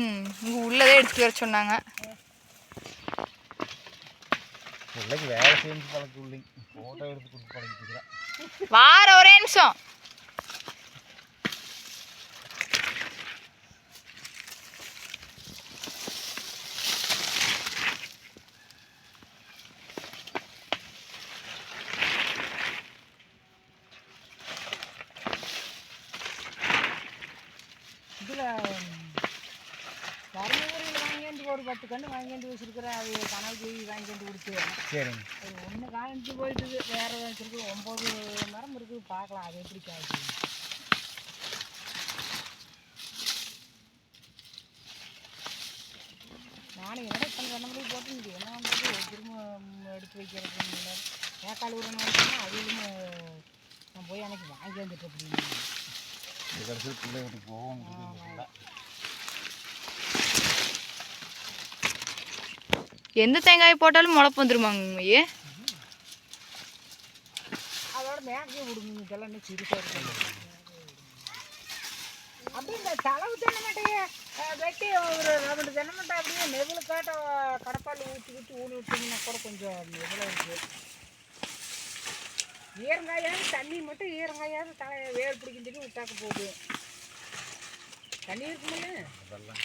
ம் இங்கே உள்ளதே எடுத்துகிட்டு வர சொன்னாங்க. வேலை செஞ்சு பழக்கம் இல்லைங்க ஃபோட்டோ எடுத்து கொடுத்து பழகிட்டுக்கிறேன் வார ஒரே நிமிஷம். இதில் தருமபுரியில் வாங்கியாந்து ஒரு பத்து கன்று வாங்கியாந்து வச்சுருக்கிறேன் அது கனவு போய் வாங்கியாந்து கொடுத்து. சரிங்க. அது ஒன்று காய்ச்சி போயிட்டுது வேறு வச்சுருக்கு ஒம்பது மரம் இருக்குது பார்க்கலாம் அது எப்படி காய்ச்சி நானும் இப்போ சொன்ன மாதிரி போட்டு இங்கே என்ன பண்ணுறது திரும்ப எடுத்து வைக்கிறதுக்கு ஏக்கால் உரணும் அதிலும் நான் போய் எனக்கு வாங்கி வந்துட்டு அப்படின்னு கடைசியில் பிள்ளை வீட்டுக்கு போவோம் எந்த தேங்காய் போட்டாலும் முளைப்பு வந்துருமாங்க ஐயே அதோட மேக்கையை விடுங்க இதெல்லாம் இன்னும் சிறுசாக அப்படியே இந்த தளவு தென்னை வெட்டி ஒரு ரெண்டு தென்னை அப்படியே நெவில் காட்ட கடப்பால் ஊற்றி ஊற்றி ஊறி விட்டிங்கன்னா கூட கொஞ்சம் நெவில் இருக்குது ஈரங்காயாவது தண்ணி மட்டும் ஈரங்காயாவது தலை வேர் பிடிக்கும் சொல்லி விட்டாக்க போகுது தண்ணி இருக்குமில்ல? அதெல்லாம்